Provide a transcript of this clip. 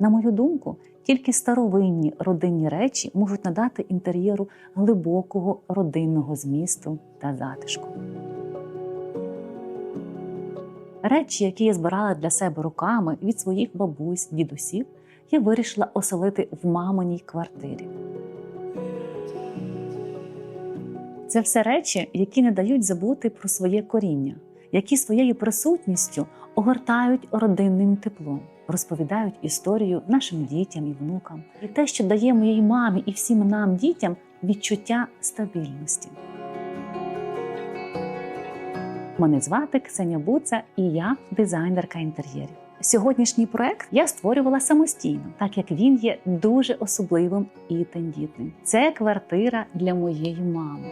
На мою думку, тільки старовинні родинні речі можуть надати інтер'єру глибокого родинного змісту та затишку. Речі, які я збирала для себе руками від своїх бабусь, дідусів, я вирішила оселити в маминій квартирі. Це все речі, які не дають забути про своє коріння, які своєю присутністю огортають родинним теплом, розповідають історію нашим дітям і внукам, і те, що дає моїй мамі і всім нам, дітям, відчуття стабільності. Мене звати Ксеня Буца, і я дизайнерка інтер'єрів. Сьогоднішній проект я створювала самостійно, так як він є дуже особливим і тендітним. Це квартира для моєї мами.